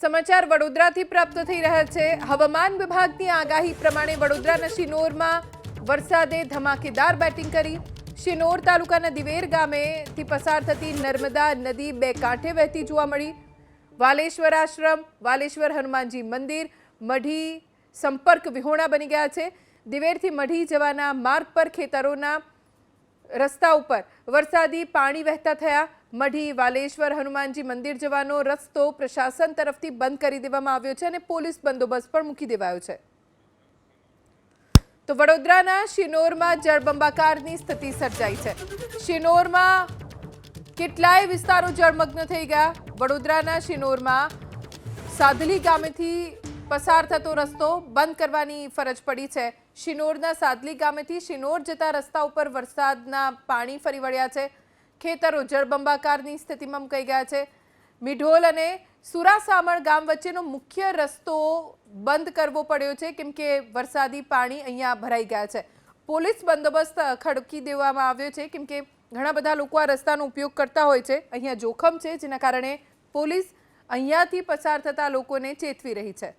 સમાચાર વડોદરાથી પ્રાપ્ત થઈ રહ્યા છે. હવામાન વિભાગની આગાહી પ્રમાણે વડોદરાના શિનોરમાં વરસાદે ધમાકેદાર બેટિંગ કરી. શિનોર તાલુકાના દિવેર ગામેથી પસાર થતી નર્મદા નદી બે કાંઠે વહેતી જોવા મળી. વાલેશ્વર આશ્રમ, વાલેશ્વર હનુમાનજી મંદિર, મઢી સંપર્ક વિહોણા બની ગયા છે. દિવેરથી મઢી જવાના માર્ગ પર ખેતરોના રસ્તા ઉપર વરસાદી પાણી વહેતા થયા. મઢી, વાલેશ્વર, હનુમાનજી મંદિર જવાનો રસ્તો પ્રશાસન તરફથી બંધ કરી દેવામાં આવ્યો છે અને પોલીસ બંદોબસ્ત પણ મૂકી દેવાયો છે. તો વડોદરાના શિનોરમાં જળબંબાકારની સ્થિતિ સર્જાઈ છે. શિનોરમાં કેટલાય વિસ્તારો જળમગ્ન થઈ ગયા. વડોદરાના શિનોરમાં સાદલી ગામેથી પસાર થતો રસ્તો બંધ કરવાની ફરજ પડી છે. શિનોરના સાદલી ગામેથી શિનોર જતા રસ્તા ઉપર વરસાદના પાણી ફરી વળ્યા છે. ખેતરો જળબંબાકારની સ્થિતિમાં મુકાઈ ગયા છે. મિઢોલ અને સુરાસામણ ગામ વચ્ચેનો મુખ્ય રસ્તો બંધ કરવો પડ્યો છે. કેમ કે વરસાદી પાણી અહીંયા ભરાઈ ગયા છે. પોલીસ બંદોબસ્ત ખડકી દેવામાં આવ્યો છે. કેમ કે ઘણા બધા લોકો આ રસ્તાનો ઉપયોગ કરતા હોય છે. અહીંયા જોખમ છે, જેના કારણે પોલીસ અહીંયાથી પસાર થતા લોકોને ચેતવી રહી છે.